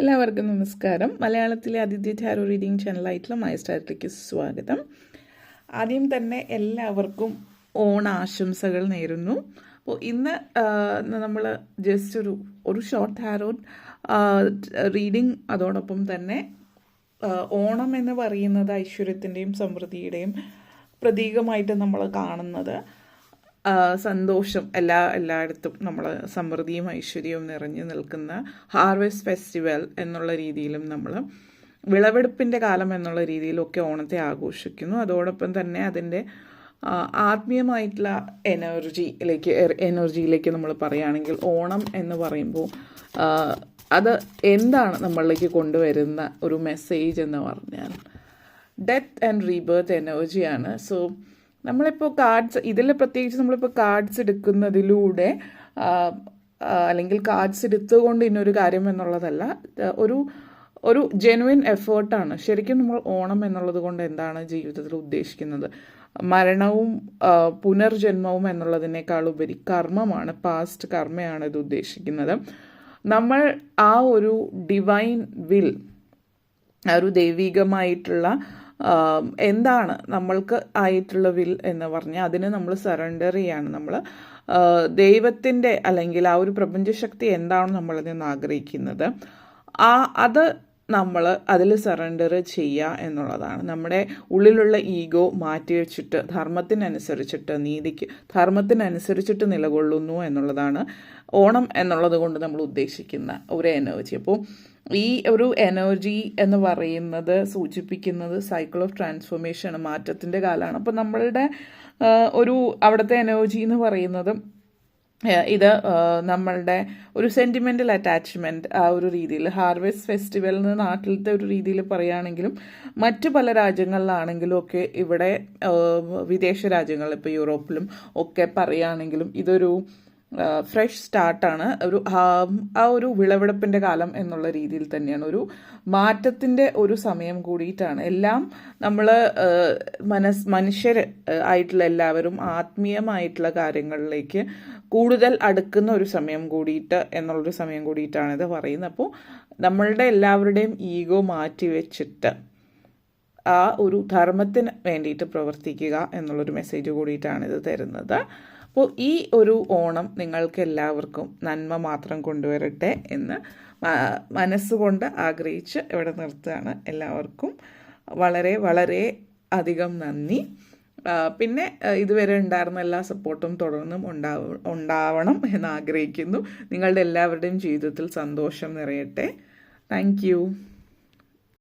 എല്ലാവർക്കും നമസ്കാരം. മലയാളത്തിലെ ആദിത്യ ടാരോ റീഡിംഗ് ചാനലായിട്ടുള്ള മൈസ്റ്റാറ്റിലേക്ക് സ്വാഗതം. ആദ്യം തന്നെ എല്ലാവർക്കും ഓണാശംസകൾ നേരുന്നു. അപ്പോൾ ഇന്ന് നമ്മൾ ജസ്റ്റ് ഒരു ഒരു ഷോർട്ട് ടാരോ റീഡിംഗ് അതോടൊപ്പം തന്നെ ഓണം എന്ന് പറയുന്നത് ഐശ്വര്യത്തിന്റെയും സമൃദ്ധിയുടെയും പ്രതീകമായിട്ട് നമ്മൾ കാണുന്നത്. സന്തോഷം എല്ലാ എല്ലായിടത്തും നമ്മൾ സമൃദ്ധിയും ഐശ്വര്യവും നിറഞ്ഞു നിൽക്കുന്ന ഹാർവെസ്റ്റ് ഫെസ്റ്റിവൽ എന്നുള്ള രീതിയിലും നമ്മൾ വിളവെടുപ്പിന്റെ കാലം എന്നുള്ള രീതിയിലൊക്കെ ഓണത്തെ ആഘോഷിക്കുന്നു. അതോടൊപ്പം തന്നെ അതിന്റെ ആത്മീയമായിട്ടുള്ള എനർജിയിലേക്ക് എനർജിയിലേക്ക് നമ്മൾ പറയുകയാണെങ്കിൽ ഓണം എന്ന് പറയുമ്പോൾ അത് എന്താണ് നമ്മളിലേക്ക് കൊണ്ടുവരുന്ന ഒരു മെസ്സേജ് എന്ന് പറഞ്ഞാൽ ഡെത്ത് ആൻഡ് റീബേർത്ത് എനർജിയാണ്. സോ നമ്മളിപ്പോൾ കാർഡ്സ് ഇതിൽ പ്രത്യേകിച്ച് നമ്മളിപ്പോൾ കാർഡ്സ് എടുക്കുന്നതിലൂടെ അല്ലെങ്കിൽ കാർഡ്സ് എടുത്തുകൊണ്ട് ഇന്നൊരു കാര്യം എന്നുള്ളതല്ല ഒരു ഒരു ജെനുവിൻ എഫേർട്ടാണ് ശരിക്കും നമ്മൾ ഓണം എന്നുള്ളത് കൊണ്ട് എന്താണ് ജീവിതത്തിൽ ഉദ്ദേശിക്കുന്നത്? മരണവും പുനർജന്മവും എന്നുള്ളതിനേക്കാൾ ഉപരി കർമ്മമാണ് പാസ്റ്റ് കർമ്മയാണ് ഇത് ഉദ്ദേശിക്കുന്നത്. നമ്മൾ ആ ഒരു ഡിവൈൻ വിൽ ആ ഒരു ദൈവികമായിട്ടുള്ള എന്താണ് നമ്മൾക്ക് ആയിട്ടുള്ള വിൽ എന്ന് പറഞ്ഞാൽ അതിന് നമ്മൾ സറണ്ടർ ചെയ്യാണ്. നമ്മൾ ദൈവത്തിന്റെ അല്ലെങ്കിൽ ആ ഒരു പ്രപഞ്ചശക്തി എന്താണോ നമ്മളതിൽ നിന്ന് ആഗ്രഹിക്കുന്നത്. ആ അത് നമ്മൾ അതിൽ സറണ്ടർ ചെയ്യുക എന്നുള്ളതാണ്. നമ്മുടെ ഉള്ളിലുള്ള ഈഗോ മാറ്റി വെച്ചിട്ട് ധർമ്മത്തിനനുസരിച്ചിട്ട് നീതിക്ക് ധർമ്മത്തിനനുസരിച്ചിട്ട് നിലകൊള്ളുന്നു എന്നുള്ളതാണ് ഓണം എന്നുള്ളത് കൊണ്ട് നമ്മൾ ഉദ്ദേശിക്കുന്ന ഒരു എനർജി അപ്പോൾ ഈ ഒരു എനർജി എന്ന് പറയുന്നത് സൂചിപ്പിക്കുന്നത് സൈക്കിൾ ഓഫ് ട്രാൻസ്ഫോർമേഷൻ മാറ്റത്തിന്റെ കാലമാണ്. അപ്പോൾ നമ്മളുടെ ഒരു അവിടുത്തെ എനർജി എന്ന് പറയുന്നത് ഇത് നമ്മളുടെ ഒരു സെന്റിമെന്റൽ അറ്റാച്ച്മെന്റ് ആ ഒരു രീതിയിൽ. ഹാർവെസ്റ്റ് ഫെസ്റ്റിവലിന് നാട്ടിലത്തെ ഒരു രീതിയിൽ പറയുകയാണെങ്കിലും മറ്റു പല രാജ്യങ്ങളിലാണെങ്കിലും ഒക്കെ ഇവിടെ വിദേശ രാജ്യങ്ങൾ ഇപ്പോൾ യൂറോപ്പിലും ഒക്കെ പറയുകയാണെങ്കിലും ഇതൊരു ഫ്രഷ് സ്റ്റാർട്ടാണ് ഒരു ആ- ഒരു വിളവെടുപ്പിന്റെ കാലം എന്നുള്ള രീതിയിൽ തന്നെയാണ്. ഒരു മാറ്റത്തിന്റെ ഒരു സമയം കൂടിയിട്ടാണ്. എല്ലാം നമ്മൾ മനസ് മനുഷ്യർ ആയിട്ടുള്ള എല്ലാവരും ആത്മീയമായിട്ടുള്ള കാര്യങ്ങളിലേക്ക് കൂടുതൽ അടുക്കുന്ന ഒരു സമയം കൂടിയിട്ട് എന്നുള്ളൊരു സമയം കൂടിയിട്ടാണ് ഇത് പറയുന്നത്. അപ്പോൾ നമ്മളുടെ എല്ലാവരുടെയും ഈഗോ മാറ്റി വെച്ചിട്ട് ആ ഒരു ധർമ്മത്തിന് വേണ്ടിയിട്ട് പ്രവർത്തിക്കുക എന്നുള്ളൊരു മെസ്സേജ് കൂടിയിട്ടാണ് ഇത് തരുന്നത്. അപ്പോൾ ഈ ഒരു ഓണം നിങ്ങൾക്ക് എല്ലാവർക്കും നന്മ മാത്രം കൊണ്ടുവരട്ടെ എന്ന് മനസ്സുകൊണ്ട് ആഗ്രഹിച്ച് ഇവിടെ നിർത്തുകയാണ്. എല്ലാവർക്കും വളരെ വളരെ അധികം നന്ദി. പിന്നെ ഇതുവരെ ഉണ്ടായിരുന്ന എല്ലാ സപ്പോർട്ടും തുടർന്നും ഉണ്ടാവ ഉണ്ടാവണം എന്ന് ആഗ്രഹിക്കുന്നു. നിങ്ങളുടെ എല്ലാവരുടെയും ജീവിതത്തിൽ സന്തോഷം നിറയട്ടെ. താങ്ക്